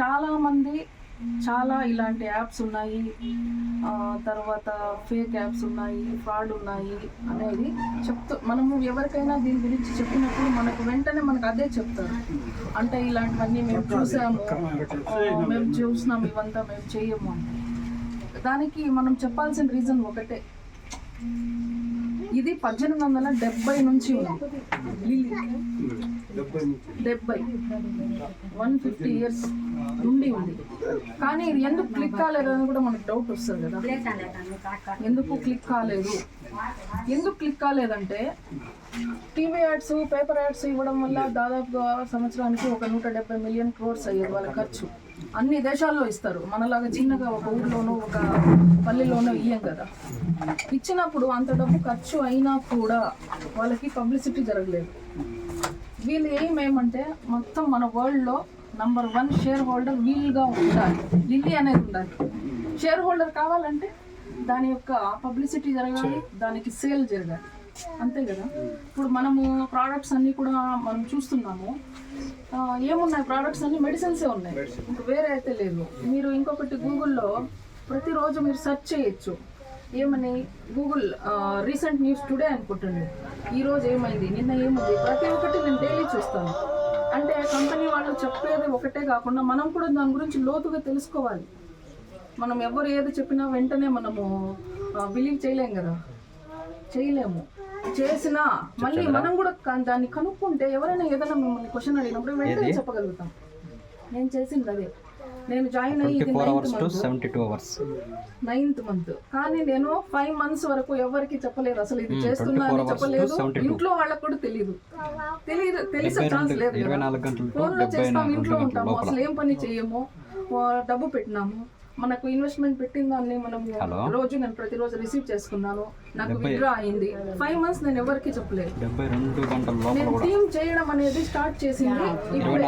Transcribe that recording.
చాలా మంది చాలా ఇలాంటి యాప్స్ ఉన్నాయి. ఆ, తర్వాత ఫేక్ యాప్స్ ఉన్నాయి ఫ్రాడ్ ఉన్నాయి అనేది చెప్తూ మనము ఎవరికైనా దీని గురించి చెప్పినప్పుడు మనకు వెంటనే మనకు అదే చెప్తారు. అంటే ఇలాంటివన్నీ మేము చూసాము. మేము చూసినాం ఇవంతా మేము చెయ్యము అని. దానికి మనం చెప్పాల్సిన రీజన్ ఒకటే. ఇది పద్దెనిమిది వందల డెబ్బై నుంచి ఉంది. డెబ్బై వన్ ఫిఫ్టీ ఇయర్స్ ఉండి ఉంది. కానీ ఇది ఎందుకు క్లిక్ కాలేదు అని కూడా మనకు డౌట్ వస్తుంది కదా. ఎందుకు క్లిక్ కాలేదు? ఎందుకు క్లిక్ కాలేదంటే టీవీ యాడ్స్ పేపర్ యాడ్స్ ఇవ్వడం వల్ల దాదాపుగా సంవత్సరానికి ఒక నూట డెబ్బై మిలియన్ క్రోర్స్ అయ్యేది వాళ్ళ ఖర్చు. అన్ని దేశాల్లో ఇస్తారు. మనలాగా చిన్నగా ఒక ఊర్లోనో ఒక పల్లెలోనో ఇయ్యం కదా. ఇచ్చినప్పుడు అంత డబ్బు ఖర్చు అయినా కూడా వాళ్ళకి పబ్లిసిటీ జరగలేదు. వీళ్ళు ఏం ఏమంటే మొత్తం మన వరల్డ్లో నంబర్ వన్ షేర్ హోల్డర్ వీల్గా ఉండాలి. లిల్లీ అనేది ఉండాలి. షేర్ హోల్డర్ కావాలంటే దాని యొక్క పబ్లిసిటీ జరగాలి దానికి సేల్ జరగాలి. అంతే కదా? ఇప్పుడు మనము ప్రోడక్ట్స్ అన్నీ కూడా మనం చూస్తున్నాము. ఏమున్నాయి ప్రోడక్ట్స్ అన్ని? మెడిసిన్సే ఉన్నాయి. ఇంకా వేరే అయితే లేదు. మీరు ఇంకొకటి గూగుల్లో ప్రతిరోజు మీరు సెర్చ్ చేయొచ్చు. ఏమని? గూగుల్ రీసెంట్ న్యూస్ టుడే అనుకుంటుంది. ఈ రోజు ఏమైంది? నిన్న ఏముంది? ప్రతి ఒక్కటి నేను డైలీ చూస్తాను. అంటే కంపెనీ వాళ్ళు చెప్పేది ఒకటే కాకుండా మనం కూడా దాని గురించి లోతుగా తెలుసుకోవాలి. మనం ఎవరు ఏది చెప్పినా వెంటనే మనము బిలీవ్ చేయలేం కదా. చేయలేము. చేసినా మళ్ళీ మనం కూడా దాన్ని కనుక్కుంటే ఎవరైనా ఏదైనా మిమ్మల్ని క్వశ్చన్ అడిగినప్పుడు వెంటనే చెప్పగలుగుతాం. నేను చేసింది అదే. నేను జాయిన్ అయ్యి నైన్త్ మంత్ కానీ నేను ఫైవ్ మంత్స్ వరకు ఎవరికి చెప్పలేదు. అసలు ఇది చేస్తున్నా అని 24 hours చెప్పలేదు. to 72. ఇంట్లో వాళ్ళకు కూడా తెలియదు తెలియదు తెలిసే ఛాన్స్ లేదు ఫోన్లో చేస్తాం ఇంట్లో ఉంటాము. అసలు ఏం పని చేయము? డబ్బు పెట్టినాము. మనకు ఇన్వెస్ట్మెంట్ పెట్టిన దాన్ని మనం. రోజు నేను ప్రతిరోజు రిసీవ్ చేసుకున్నాను. నాకు విత్డ్రా అయింది. ఫైవ్ మంత్స్ నేను ఎవరికి చెప్పలేదు. నేను టీమ్ చేయడం అనేది స్టార్ట్ చేసింది ఇప్పుడే.